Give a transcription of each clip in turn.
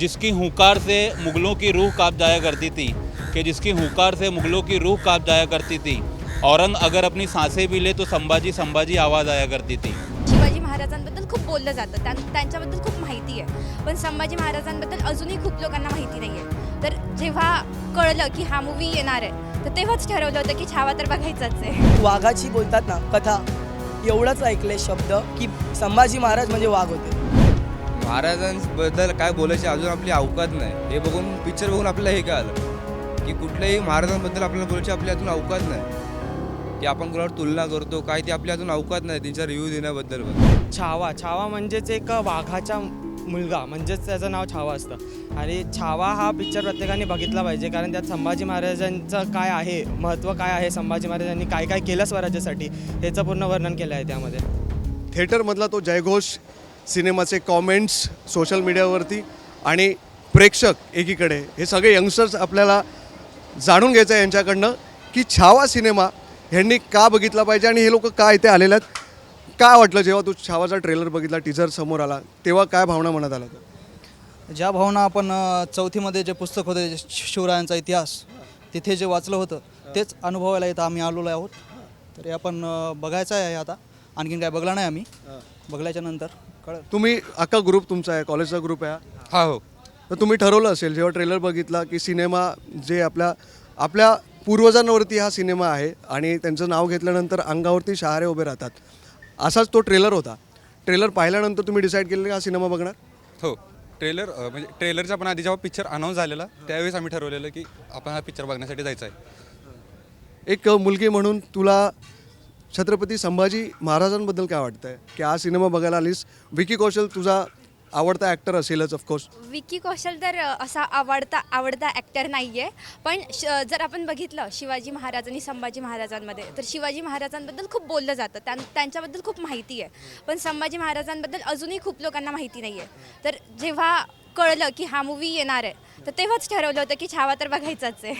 जिसकी हुंकार से मुगलों की रूह कांप जाया करती थी कि जिसकी हुंकार से मुगलों की रूह कांप जाया करती थी औरंग अगर अपनी सांसें भी ले तो संभाजी संभाजी आवाज़ आया करती थी। शिवाजी महाराजांबद्दल खूप बोललं जातं त्यां त्यांच्याबद्दल खूप माहिती आहे. पण संभाजी महाराजांबद्दल अजूनही खूप लोकांना माहिती नाही आहे तर जेव्हा कळलं की हा मूवी येणार आहे तर तेव्हाच ठरवलं होतं की छावा तर बघायचाच आहे. वाघाची बोलतात ना कथा एवढंच ऐकले शब्द की संभाजी महाराज म्हणजे वाघ होते. महाराजांबद्दल काय बोलायची अजून आपली अवकात नाही. हे बघून पिक्चर बघून आपल्याला हे कळालं. की कुठल्याही महाराजांबद्दल आपल्याला बोलायची आपली अजून अवकात नाही. की आपण कोणावर तुलना करतो काय ते आपली अजून अवकात नाही त्यांचा रिव्ह्यू देण्याबद्दल छावा छावा म्हणजेच एक वाघाचा मुलगा. म्हणजेच त्याचं नाव छावा असतं. आणि छावा हा पिक्चर प्रत्येकाने बघितला पाहिजे. कारण त्यात संभाजी महाराजांचं काय आहे महत्त्व काय आहे संभाजी महाराजांनी काय काय केलं स्वराज्यासाठी ह्याचं पूर्ण वर्णन केलं आहे त्यामध्ये. थिएटरमधला तो जयघोष सिनेमाचे कॉमेंट्स सोशल मीडियावरती आणि प्रेक्षक एकीकडे. हे सगळे यंगस्टर्स आपल्याला जाणून घ्यायचं आहे यांच्याकडनं की छावा सिनेमा ह्यांनी का बघितला पाहिजे आणि हे लोक का इथे आलेले आहेत? काय वाटलं जेव्हा तू छावाचा ट्रेलर बघितला टीझर समोर आला तेव्हा काय भावना मनात आला ज्या भावना आपण चौथीमध्ये जे पुस्तक होते शिवरायांचा इतिहास तिथे जे वाचलं होतं तेच अनुभवायला येतं आम्ही आलेलो आहोत. तरी आपण बघायचं आहे आता. आणखीन काय बघला नाही आम्ही. बघल्याच्या नंतर कळत तुम्ही अख्खा ग्रुप तुमचा आहे कॉलेजचा ग्रुप आहे हा. हा हो. तर तुम्ही ठरवलं असेल जेव्हा ट्रेलर बघितला की सिनेमा जे आपल्या आपल्या पूर्वजांवरती हा सिनेमा आहे आणि त्यांचं नाव घेतल्यानंतर अंगावरती शहारे उभे राहतात असाच तो ट्रेलर होता. ट्रेलर पाहिल्यानंतर तुम्ही डिसाईड केलं की हा सिनेमा बघणार? हो. ट्रेलर अ, म्हणजे ट्रेलरच्या पण आधी जेव्हा पिक्चर अनाऊन्स झालेला त्यावेळेस आम्ही ठरवलेलं की आपण हा पिक्चर बघण्यासाठी जायचं आहे. एक मुलगी म्हणून तुला छत्रपती संभाजी महाराजांबद्दल काय वाटतंय? की हा सिनेमा बघायला आलीस. विकी कौशल तुझा आवडता ॲक्टर असेलच ऑफकोर्स विकी कौशल तर असा आवडता आवडता ॲक्टर नाही आहे पण श जर आपण बघितलं शिवाजी महाराज आणि संभाजी महाराजांमध्ये तर शिवाजी महाराजांबद्दल खूप बोललं जातं. त्यां त्यांच्याबद्दल खूप माहिती आहे. पण संभाजी महाराजांबद्दल अजूनही खूप लोकांना माहिती नाही आहे तर जेव्हा कळलं की हा मूवी येणार आहे तर तेव्हाच ठरवलं होतं की छावा तर बघायचाच आहे.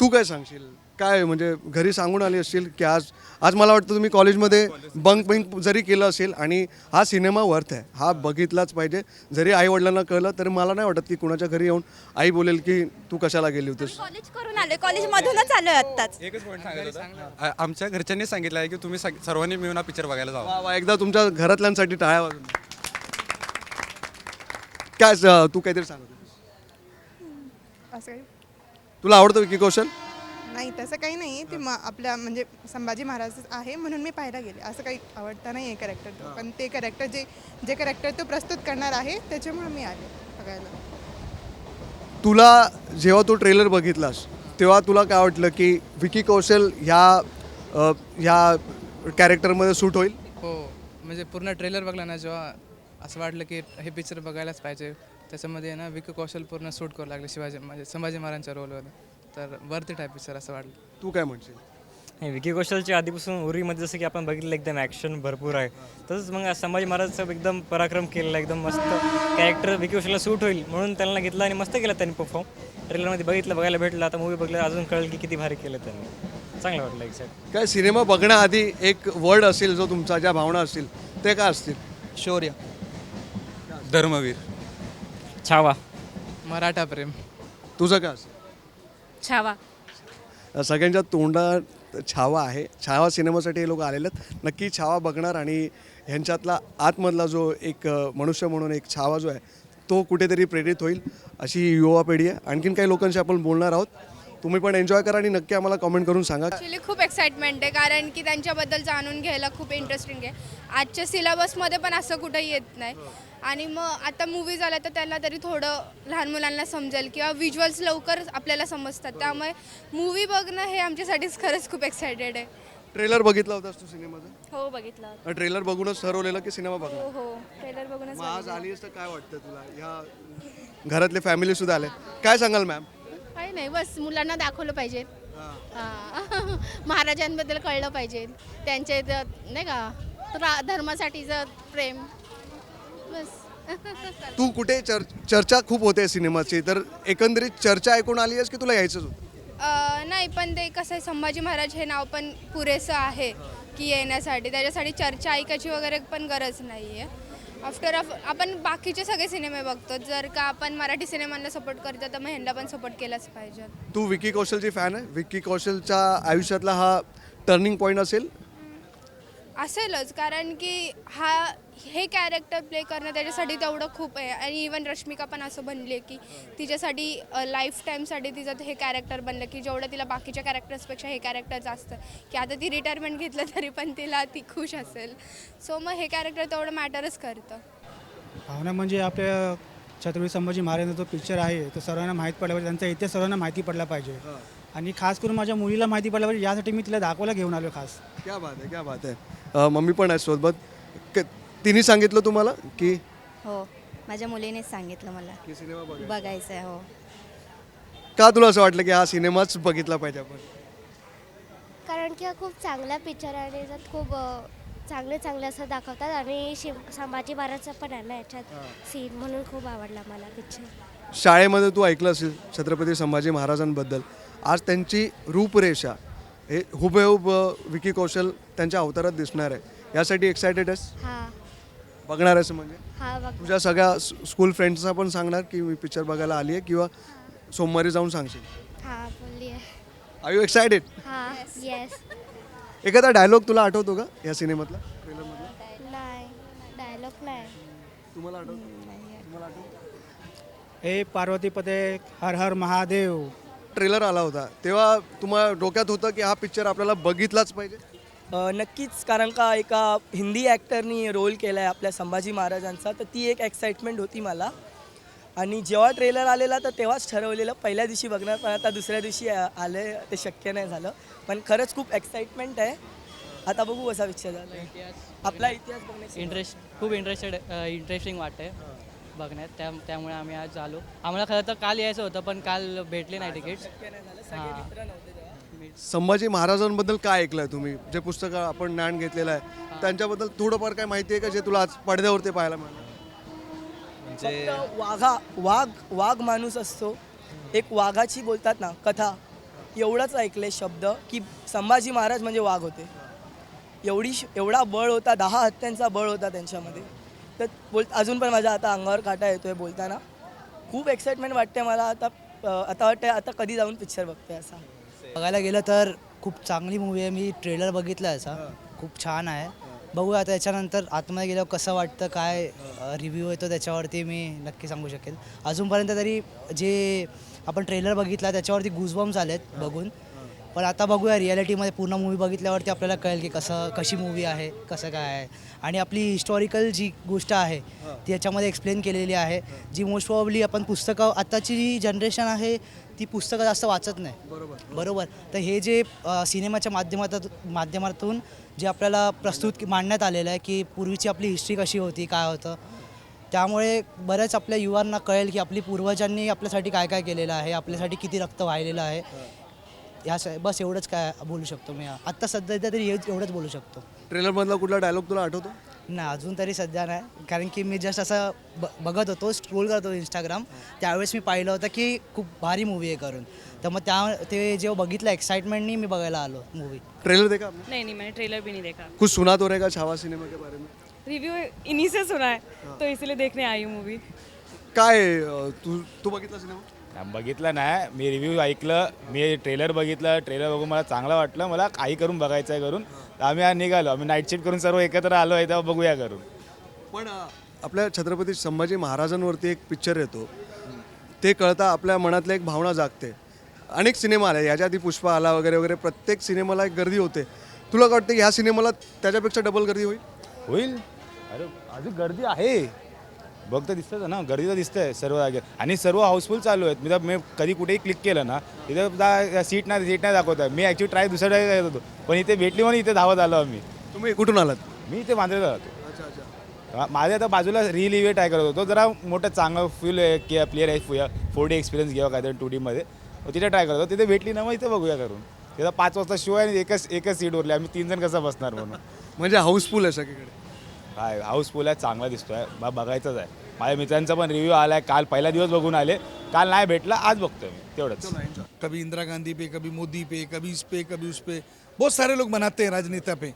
तू काय सांगशील? काय म्हणजे घरी सांगून आली असशील की आज आज मला वाटतं तुम्ही कॉलेजमध्ये बंक बिंक जरी केलं असेल आणि हा सिनेमा वर्थ आहे. हा बघितलाच पाहिजे. जरी आई वडिलांना कळलं तरी मला नाही वाटत की कुणाच्या घरी येऊन आई बोलेल की तू कशाला गेली होतीस. कॉलेज करून आले. कॉलेजमधूनच आलो आत्ताच. एकच पॉईंट आमच्या घरच्यांनी सांगितलं आहे की तुम्ही सग- सर्वांनी मिळून हा पिक्चर बघायला जावा. वा वा एकदा तुमच्या घरातल्यांसाठी टाळ्या वाजून काय स- तू काहीतरी सांगत होतीस. असं काही तुला आवडतं विकी कौशल? नाही तसं काही नाही ते म आपल्या म्हणजे संभाजी महाराज आहे म्हणून मी पाहायला गेले. असं काही आवडता नाही आहे कॅरेक्टर तो पण ते कॅरेक्टर जे जे कॅरेक्टर तो प्रस्तुत करणार आहे त्याच्यामुळे मी आले बघायला. तुला जेव्हा तू ट्रेलर बघितलास तेव्हा तुला काय वाटलं की विकी कौशल ह्या अ, ह्या कॅरेक्टरमध्ये सूट होईल? हो. म्हणजे पूर्ण ट्रेलर बघला ना जेव्हा असं वाटलं की हे पिक्चर बघायलाच पाहिजे. त्याच्यामध्ये ना विकी कौशल पूर्ण शूट करू लागले शिवाजी म्हणजे संभाजी महाराजांच्या रोलवर तर वरती टाईप पिक्चर असं वाटलं. तू काय म्हणशील? नाही विकी कौशलची आधीपासून उरीमध्ये जसं की आपण बघितलं एकदम ॲक्शन भरपूर आहे. तसंच मग संभाजी महाराजचं एकदम पराक्रम केलेला एकदम मस्त कॅरेक्टर विकी कौशलला सूट होईल म्हणून त्यांना घेतलं आणि मस्त केलं त्यांनी परफॉर्म ट्रेलरमध्ये बघितलं बघायला भेटलं आता मूवी बघलं अजून कळेल की किती भारी केलं त्यांनी. चांगलं वाटलं एक्झॅक्ट काय सिनेमा बघण्याआधी एक वर्ड असेल जो तुमचा ज्या भावना असतील ते काय असतील? शौर्य. धर्मवीर. छावा. मराठा प्रेम. तुझं काय असेल? छावा. सगळ्यांच्या तोंडात छावा आहे. छावा सिनेमासाठी हे लोक आलेले आहेत. नक्की छावा बघणार आणि ह्यांच्यातला आतमधला जो एक मनुष्य म्हणून एक छावा जो आहे तो कुठेतरी प्रेरित होईल अशी युवा पिढी आहे. आणखीन काही लोकांशी आपण बोलणार आहोत. तुम्ही पण एन्जॉय करा आणि नक्की आम्हाला कमेंट करून सांगा. ॲक्च्युली खूप एक्साइटमेंट आहे कारण की त्यांच्याबद्दल जाणून घ्यायला खूप इंटरेस्टिंग आहे. आजच्या सिलेबसमध्ये पण असं कुठं येत नाही. आणि मग आता मूवी झाल्या तर त्याला तरी थोडं लहान मुलांना समजेल किंवा व्हिज्युअल्स लवकर आपल्याला समजतात. त्यामुळे मूवी बघणं हे आमच्यासाठीच खरंच खूप एक्सायटेड आहे. ट्रेलर बघितला होतास तू सिनेमाचा हो बघितलं ट्रेलर बघूनच ठरवलेलं की सिनेमा बघणार? हो हो. ट्रेलर बघूनच मग आज आली तर काय वाटतं तुला? ह्या घरातले फॅमिली सुद्धा आले. काय सांगाल मॅम काही नाही बस मुलांना दाखवलं पाहिजे. हां. महाराजांबद्दल कळलं पाहिजे. त्यांचे ज- नाही का रा- धर्मासाठीचं प्रेम. बस. तू कुठे चर चर्चा खूप होते सिनेमाची तर एकंदरीत चर्चा ऐकून आली आहेस की तुला यायचंच होतं? अ, नाही पण ते कसं आहे संभाजी महाराज हे नाव पण पुरेसं आहे की येण्यासाठी. त्याच्यासाठी चर्चा ऐकायची वगैरे पण गरज नाही आहे आफ्टर आपण बाकीचे सगळे सिनेमे बघतो. जर का आपण मराठी सिनेमांना सपोर्ट करतो तर मग ह्यांना पण सपोर्ट केलाच पाहिजे. तू विकी कौशलची फॅन आहे. विकी कौशलच्या आयुष्यातला हा टर्निंग पॉईंट असेल? असेलच कारण की हा हे कॅरेक्टर प्ले करणं त्याच्यासाठी तेवढं खूप आहे. आणि इवन रश्मिका पण असं बनली आहे की तिच्यासाठी लाईफ टाईमसाठी तिचं हे कॅरेक्टर बनलं की जेवढं तिला बाकीच्या कॅरेक्टर्सपेक्षा हे कॅरेक्टर जास्त. की आता ती रिटायरमेंट घेतलं तरी पण तिला ती खुश असेल. सो मग हे कॅरेक्टर तेवढं मॅटरच करतं. भावना म्हणजे आपल्या छत्रपती संभाजी महाराजांचा जो पिक्चर आहे तो सर्वांना माहीत पडला पाहिजे. त्यांचा इतिहास सर्वांना माहिती पडला पाहिजे. आणि खास करून माझ्या मुलीला माहिती पडला पाहिजे यासाठी मी तिला दाखवायला घेऊन आलो खास. क्या बात आहे क्या बात आहे. मम्मी पण आहे सोबत. तिने सांगितलं तुम्हाला की हो माझ्या मुलीनेच सांगितलं मला. की सिनेमा बघायचा? बघायचं आहे हो. का तुला असं वाटलं की हा सिनेमाच बघितला पाहिजे आपण? कारण की हा खूप चांगला पिक्चर आहे आणि याच्यात खूप चांगले चांगले असं दाखवतात आणि शिव संभाजी महाराजचा पण आहे ना याच्यात सीन म्हणून खूप आवडला मला पिक्चर शाळेमध्ये तू ऐकलं असेल छत्रपती संभाजी महाराजांबद्दल. आज त्यांची रूपरेषा हे हुबेहूब अ, विकी कौशल त्यांच्या अवतारात दिसणार आहे. यासाठी एक्सायटेड आहेस? हा. बघणार आहेस म्हणजे? हा बघ तुझ्या सगळ्या स्कूल फ्रेंड्सना पण सांगणार की मी पिक्चर बघायला आली आहे किंवा सोमवारी जाऊन सांगशील? हा बोलली आहे. आर यू एक्सायटेड हा येस एखादा डायलॉग तुला आठवतो का या सिनेमातला ट्रेलरमधला नाही डायलॉग नाही. तुम्हाला आठवतो? तुम्हाला आठवतो? हे पार्वतीपते हर हर महादेव. ट्रेलर आला होता. तेव्हा तुम्हाला डोक्यात होतं की हा पिक्चर आपल्याला बघितलाच पाहिजे? नक्कीच कारण का एका हिंदी ॲक्टरनी रोल केला आहे आपल्या संभाजी महाराजांचा तर ती एक एक्साइटमेंट होती मला. आणि जेव्हा ट्रेलर आलेला तर तेव्हाच ठरवलेलं पहिल्या दिवशी बघणार पण आता दुसऱ्या दिवशी आले ते शक्य नाही झालं. पण खरंच खूप एक्साइटमेंट आहे. आता बघू कसा पिक्चर झाला. आपला इतिहास बघण्याची इंटरेस्ट खूप इंटरेस्टेड इंटरेस्टिंग वाटते बघण्यात. त्या त्यामुळे आम्ही आज आलो. आम्हाला खरं तर काल यायचं होतं पण काल भेटले नाही तिकीट्स संभाजी महाराजांबद्दल काय ऐकलंय तुम्ही? जे पुस्तक आपण ज्ञान घेतलेलं आहे त्यांच्याबद्दल थोडंफार काय माहिती आहे का जे तुला आज पडद्यावरती पाहायला मिळालं? म्हणजे वाघा वाघ वाघ माणूस असतो. एक वाघाची बोलतात ना कथा. एवढंच ऐकले शब्द की संभाजी महाराज म्हणजे वाघ होते. एवढी श- एवढा बळ होता दहा हत्यांचा बळ होता त्यांच्यामध्ये. तर बोल अजून पण माझ्या आता अंगावर काटा येतोय बोलताना. खूप एक्साइटमेंट वाटते मला. आता आता वाटते आता कधी जाऊन पिक्चर बघते असा. बघायला गेलं तर खूप चांगली मूवी आहे. मी ट्रेलर बघितला याचा खूप छान आहे. बघूया आता याच्यानंतर आतमध्ये गेल्यावर कसं वाटतं काय रिव्ह्यू येतो त्याच्यावरती मी नक्की सांगू शकेल. अजूनपर्यंत तरी जे आपण ट्रेलर बघितला त्याच्यावरती गुजबम्स आलेत बघून. पण आता बघूया रियालिटीमध्ये पूर्ण मूवी बघितल्यावरती आपल्याला कळेल की कसं कशी मूवी आहे कसं काय आहे. आणि आपली हिस्टॉरिकल जी गोष्ट आहे ती याच्यामध्ये एक्सप्लेन केलेली आहे जी मोस्ट प्रॉब्ली आपण पुस्तकं आत्ताची जी जनरेशन आहे ती पुस्तकं जास्त वाचत नाही. बरोबर. बरोबर? तर हे जे अ, सिनेमाच्या माध्यमातून माध्यमातून जे आपल्याला प्रस्तुत मांडण्यात आलेलं आहे की पूर्वीची आपली हिस्ट्री कशी होती काय होतं त्यामुळे बऱ्याच आपल्या युवांना कळेल की आपली पूर्वजांनी आपल्यासाठी काय काय केलेलं आहे आपल्यासाठी किती रक्त वाहिलेलं आहे. ह्या स- बस एवढंच काय बोलू शकतो मी. आत्ता सध्या तरी हे- एवढंच बोलू शकतो. ट्रेलरमधला कुठला डायलॉग तुला आठवतो? नाही अजून तरी सध्या नाही. कारण की मी जस्ट असं ब बघत होतो स्क्रोल करत होतो इंस्टाग्राम त्यावेळेस मी पाहिलं होतं की खूप भारी मूवी आहे करून. तर मग त्या ते जेव्हा बघितलं एक्साइटमेंटनी मी बघायला आलो मूवी ट्रेलर देखा आपने? नहीं नहीं मैंने ट्रेलर भी नहीं देखा. कुछ सुना तो रहेगा छावा सिनेमा के बारे में. रिव्यू इन्हीं से सुना है तो इसलिए देखने आई हूँ मूवी काय अं, तू तू बघितला सिनेमा बघितलं नाही मी रिव्ह्यू ऐकलं मी ट्रेलर बघितलं ट्रेलर बघून मला चांगलं वाटलं मला काही करून बघायचं आहे करून तर आम्ही आज निघालो आम्ही नाईट शिफ्ट करून सर्व एकत्र आलो आहे तेव्हा बघूया करून पण आपल्या छत्रपती संभाजी महाराजांवरती एक पिक्चर येतो. ते कळता आपल्या मनातल्या एक भावना जागते. अनेक सिनेमा आले याच्या आधी पुष्पा आला वगैरे वगैरे प्रत्येक सिनेमाला एक गर्दी होते. तुला काय वाटतं की ह्या सिनेमाला त्याच्यापेक्षा डबल गर्दी होईल? होईल. अरे अजून गर्दी आहे. बघ तर दिसतं ना गर्दी तर दिसतंय सर्व जागे आणि सर्व हाऊसफुल चालू आहेत. मी तर मी कधी कुठेही क्लिक केलं ना तिथं सीट नाही सीट नाही दाखवत आहे. मी ॲक्च्युली ट्राय दुसऱ्या येत होतो. पण इथे भेटली म्हणून इथे धावत आलो आम्ही. तुम्ही कुठून आलात? मी इथे मांजरेला जातो अच्छा अच्छा. मा- माझ्या आता बाजूला रील इव्हे ट्राय करत होतो. जरा मोठं चांगलं फील की प्लेअर आहे फोर डी एक्सपिरियन्स घ्यावा काहीतरी टू डीमध्ये तिथे ट्राय करतो तिथे भेटली ना मग इथे बघूया करून. तिथं पाच वाजता शो आहे आणि एकच एकच सीट उरली आम्ही तीन जण कसं बसणार म्हणून. म्हणजे हाऊसफुल आहे सगळीकडे. काय हाऊसफुल आहे चांगला दिसतोय. बा बघायचंच आहे. माझ्या मित्रांचा पण रिव्ह्यू आला आहे काल पहिला दिवस बघून आले. काल नाही भेटला आज बघतोय मी. तेवढंच. कभी इंदिरा गांधी पे कभी मोदी पे कभी इस पे कभी उस पे. बहुत सारे लोग बनाते हैं राजनेता पे.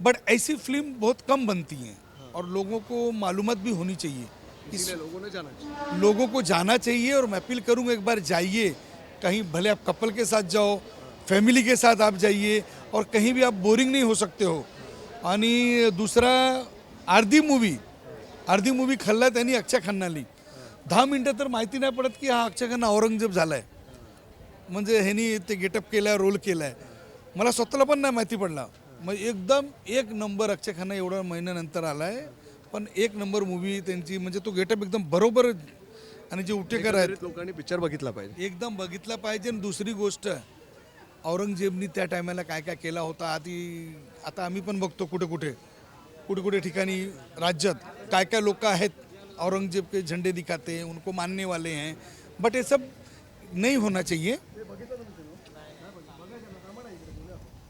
बट ऐसी फिल्म बहुत कम बनती हैं. और लोगों को मालूमात भी होनी चाहिए इस लोगों ने जाना चाहिए। लोगों को जाना चाहिए और मैं अपील करूँगा एक बार जाइए। कहीं भले आप कपल के साथ जाओ फॅमिली के साथ आप जाइए और कहीं भी आप बोरिंग नहीं हो सकते हो। आणि दुसरा अर्धी मूवी अर्धी मूवी खाल्ला त्यांनी अक्षय खन्नाली दहा मिनटं तर माहिती नाही पडत की हा अक्षय खन्ना औरंगजेब झाला आहे म्हणजे ह्यांनी ते गेटअप केला रोल केला आहे मला स्वतःला पण नाही माहिती पडला. मग एकदम एक नंबर अक्षय खन्ना एवढ्या महिन्यानंतर आला आहे पण एक नंबर मूवी त्यांची म्हणजे तो गेटअप एकदम बरोबर आणि जे उटेकर आहेत. लोकांनी पिक्चर बघितला पाहिजे. एकदम बघितला पाहिजे. आणि दुसरी गोष्ट औरंगजेबनी त्या टायमाला काय काय केला होता आधी आता आम्ही पण बघतो कुठे कुठे कुठे कुठे ठिकाणी राज्यात काय काय लोक आहेत औरंगजेब के झंडे दिखाते हैं उनको मानने वाले हैं बट ये सब नहीं होना चाहिए.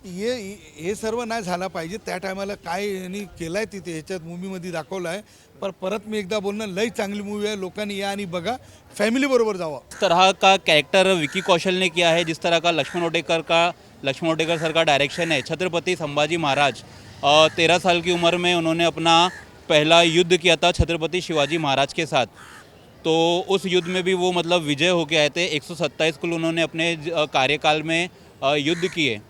ये हे सर्व नाही झाला पाहिजे. त्या टायमाला काय यांनी केलं आहे तिथे ह्याच्यात मूवीमध्ये दाखवलं आहे पर परत मी एकदा बोलणं लई चांगली मूवी आहे. लोकांनी या आणि बघा. फॅमिलीबरोबर जावा. तर तरह का कैरेक्टर विकी कौशल ने किया है जिस तरह का लक्ष्मण ओटेकर का लक्ष्मण ओटेकर सर का डायरेक्शन है छत्रपति संभाजी महाराज तेरह साल की उम्र में उन्होंने अपना पहला युद्ध किया था छत्रपति शिवाजी महाराज के साथ। तो उस युद्ध में भी वो मतलब विजय होके आए थे। 127 कुल उन्होंने अपने कार्यकाल में युद्ध किए।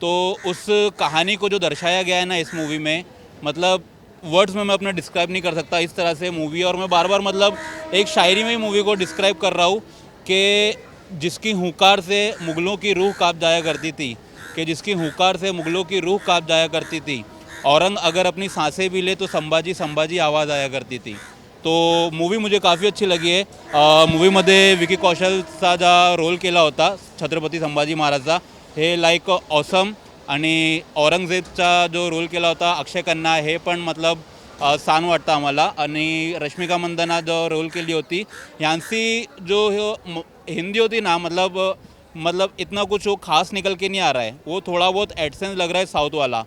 तो उस कहानी को जो दर्शाया गया है ना इस मूवी में मतलब वर्ड्स में मैं अपना डिस्क्राइब नहीं कर सकता इस तरह से मूवी और मैं बार बार मतलब एक शायरी में ही मूवी को डिस्क्राइब कर रहा हूँ कि जिसकी हुंकार से मुग़लों की रूह काँप जाया करती थी, कि जिसकी हुंकार से मुग़लों की रूह काँप जाया करती थी। औरंग अगर अपनी सांसें भी ले तो संभाजी संभाजी आवाज़ आया करती थी। तो मूवी मुझे काफ़ी अच्छी लगी आहे मूवीमध्ये विकी कौशलचा जा रोल केला होता छत्रपती संभाजी महाराजचा हे लाईक ऑसम आणि औरंगजेबचा जो रोल केला होता अक्षय खन्ना हे पण मतलब छान वाटतं आम्हाला. आणि रश्मिका मंदना जो रोल केली होती यांची जो हिंदी होती ना मतलब मतलब इतना कुछ वो खास निकल के नहीं आ रहा है. वो थोड़ा बहुत एडसेंस लग रहा है साउथ वाला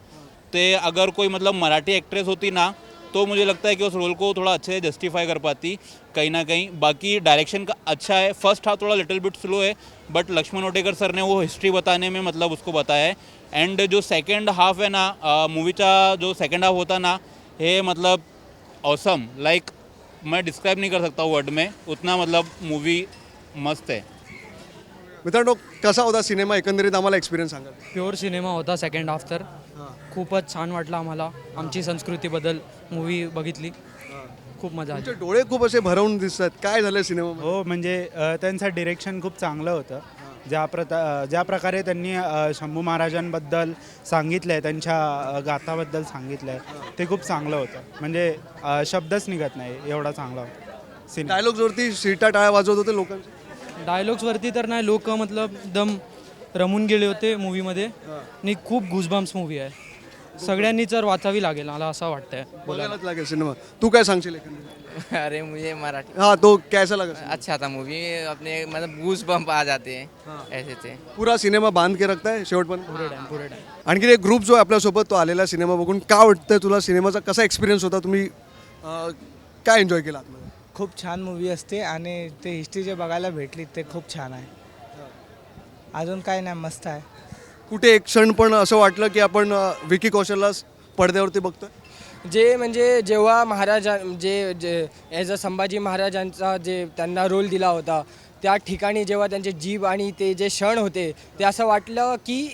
तो अगर कोई मतलब मराठी एक्ट्रेस होती ना तो मुझे लगता है कि उस रोल को थोड़ा अच्छे से जस्टिफाई कर पाती कहीं ना कहीं। बाकी डायरेक्शन का अच्छा है। फर्स्ट हाफ थोड़ा लिटिल बिट स्लो है बट लक्ष्मण ओटेकर सर ने वो हिस्ट्री बताने में मतलब उसको बताया है। एंड जो सेकंड हाफ है ना मूवीचा जो सेकंड हाफ होता ना हे मतलब औसम लाइक मैं डिस्क्राइब नहीं कर सकता वर्ड में उतना मतलब मूवी मस्त है। मित्रांनो कसा होता सिनेमा एकंदरीत आम्हाला एक्सपिरियन्स सांगा. प्युअर सिनेमा होता सेकंड हाफ तर. खूपच छान वाटलं आम्हाला आमची संस्कृतीबद्दल मूवी बघितली. खूप मजा आली. तुमचे डोळे खूप असे भरवून दिसतात. काय झालं सिनेमा हो म्हणजे अ, त्यांचं डिरेक्शन खूप चांगलं होतं. ज्या प्रता ज्या प्रकारे त्यांनी अ, शंभू महाराजांबद्दल सांगितलं आहे त्यांच्या अ, गाथाबद्दल सांगितलं आहे ते खूप चांगलं होतं. म्हणजे अ, शब्दच निघत नाही एवढा चांगला होता सिनेमा डायलॉग्सवरती शिटा टाळ्या वाजवत होते लोकांचे? डायलॉग्सवरती तर नाही लोक मतलब एकदम रमून गेले होते मूवीमध्ये आणि खूप गुजबम्स मूवी आहे. सगळ्यांनी तर वाचावी लागेल मला असं वाटतंय. बघायलाच लागेल सिनेमा तू काय सांगशील अरे मुझे मराठी. हाँ तो कैसा लगा? अच्छा था मूवी अपने मतलब गूस बम्प आ जाते हैं ऐसे थे पुरा सिनेमा बांध के रखताय शेवटपर्यंत? टाइम पुरे टाइम आणखी एक ग्रुप जो आहे आपल्यासोबत तो आलेला सिनेमा बघून. काय वाटतंय तुला सिनेमाचा कसा एक्सपिरियन्स होता? तुम्ही अं, काय एन्जॉय केला आतमध्ये? खूप छान मूवी असते आणि ते हिस्ट्री जे बघायला भेटली ते खूप छान आहे. अजून काय नाही मस्त आहे. कुठे एक क्षण पण असं वाटलं की आपण अं, विकी कौशलला पडद्यावरती बघतोय? जे म्हणजे जेव्हा महाराजा जे जे ॲज अ संभाजी महाराजांचा जे त्यांना रोल दिला होता त्या ठिकाणी जेव्हा त्यांचे जीभ आणि ते जे क्षण होते ते असं वाटलं की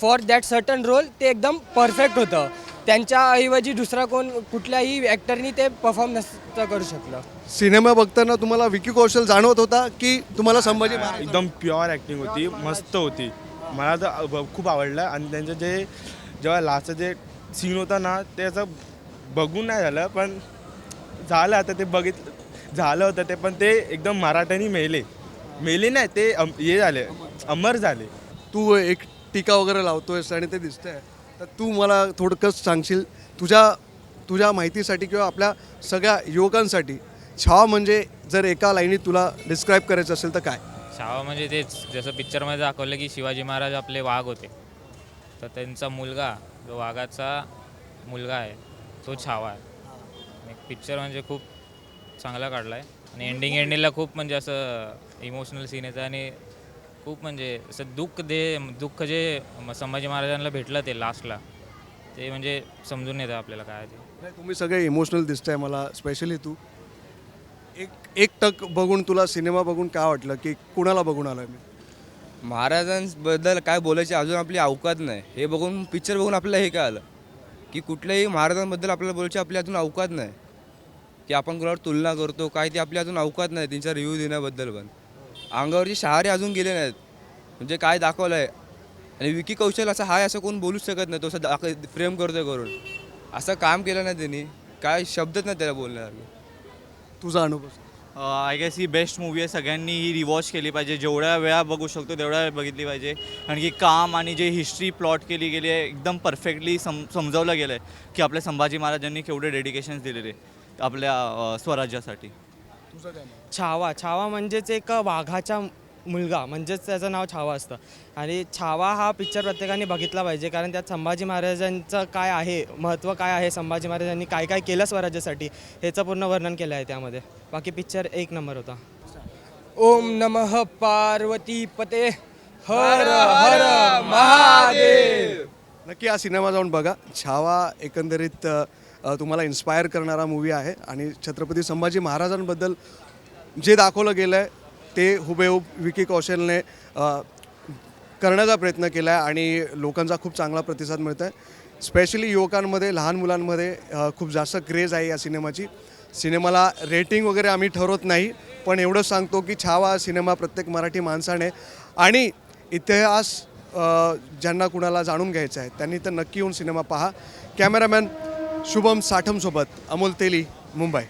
फॉर दॅट सर्टन रोल ते एकदम परफेक्ट होतं. त्यांच्याऐवजी दुसरा कोण कुठल्याही ॲक्टरनी ते परफॉर्म नसतं करू शकलं. सिनेमा बघताना तुम्हाला विकी कौशल जाणवत होता की तुम्हाला संभाजी महाराज एकदम प्युअर ॲक्टिंग होती मस्त होती. मला तर ब- खूप आवडलं. आणि त्यांचं जे जेव्हा लास्टचं जे सीन होता ना ते असं बघून नाही झालं पण झालं आता ते बघितलं झालं होतं ते पण ते एकदम मराठ्यानी मेले. मेले नाही ते अम- हे झाले अमर झाले. तू एक टीका वगैरे लावतोयस आणि ते दिसतंय. तर तू मला थोडकंच सांगशील तुझ्या तुझ्या माहितीसाठी किंवा आपल्या सगळ्या युवकांसाठी छावा म्हणजे जर एका लाईनीत तुला डिस्क्राईब करायचं असेल तर काय? छावा म्हणजे तेच जसं पिक्चरमध्ये दाखवलं की शिवाजी महाराज आपले वाघ होते. तर त्यांचा मुलगा जो वाघाचा मुलगा आहे तो छावा आहे. पिक्चर म्हणजे खूप चांगला काढला आहे आणि एंडिंग एंडिंगला खूप म्हणजे असं इमोशनल सीन येतं आणि खूप म्हणजे असं दुःख दे दुःख जे संभाजी महाराजांना भेटलं ते लास्टला ते म्हणजे समजून येतं आपल्याला काय आहे ते. नाही तुम्ही सगळे इमोशनल दिसताय मला स्पेशली तू. एक एक टक बघून तुला सिनेमा बघून काय वाटलं की कुणाला बघून आलोय मी? महाराजांबद्दल काय बोलायची अजून आपली अवकात नाही. हे बघून पिक्चर बघून आपल्याला हे कळालं की कुठल्याही महाराजांबद्दल आपल्याला बोलायची आपली अजून अवकात नाही. की आपण कोणावर तुलना करतो काय ते आपली अजून अवकात नाही त्यांचा रिव्ह्यू देण्याबद्दल पण. अंगावरची शहारे अजून गेले नाहीत. म्हणजे काय दाखवलं आहे आणि विकी कौशल असं हाय असं कोण बोलूच शकत नाही. तो असं दाख फ्रेम करतोय करून. असं काम केलं नाही त्यांनी. काय शब्दच नाही त्याला बोलण्यासारखे. तुझा अनुभव आय गेस ही बेस्ट मूवी आहे. सगळ्यांनी ही रिवॉच केली पाहिजे. जेवढ्या वेळा बघू शकतो तेवढ्या वेळा बघितली पाहिजे. कारण की काम आणि जे हिस्ट्री प्लॉट केली गेली आहे एकदम परफेक्टली सम समजावलं गेलं आहे की आपल्या संभाजी महाराजांनी केवढे डेडिकेशन्स दिलेले आपल्या अ, स्वराज्यासाठी. छावा. छावा म्हणजेच एक वाघाचा मुलगा. म्हणजेच त्याचं नाव छावा असतं. आणि छावा हा पिक्चर प्रत्येकाने बघितला पाहिजे. कारण त्यात संभाजी महाराजांचं काय आहे? महत्त्व काय आहे? संभाजी महाराजांनी काय काय केलं स्वराज्यासाठी? ह्याचं पूर्ण वर्णन केलं आहे त्यामध्ये. बाकी पिक्चर एक नंबर होता. ओम नमः पार्वती पते. हर हर महादेव. नक्की हा सिनेमा जाऊन बघा. छावा एकंदरीत तुम्हाला इन्स्पायर करणारा मूवी आहे. आणि छत्रपती संभाजी महाराजांबद्दल जे दाखवलं गेलं आहे ते हुबेहूब विकी कौशलने करण्याचा प्रयत्न केला आहे आणि लोकांचा खूप चांगला प्रतिसाद मिळत आहे स्पेशली युवकांमध्ये लहान मुलांमध्ये खूप जास्त क्रेज आहे या सिनेमाची. सिनेमाला रेटिंग वगैरे आम्ही ठरवत नाही पण एवढंच सांगतो की छावा हा सिनेमा प्रत्येक मराठी माणसाने आणि इतिहास ज्यांना कुणाला जाणून घ्यायचा आहे त्यांनी तर नक्की येऊन सिनेमा पहा. कॅमेरामॅन शुभम साठमसोबत अमोल तेली मुंबई.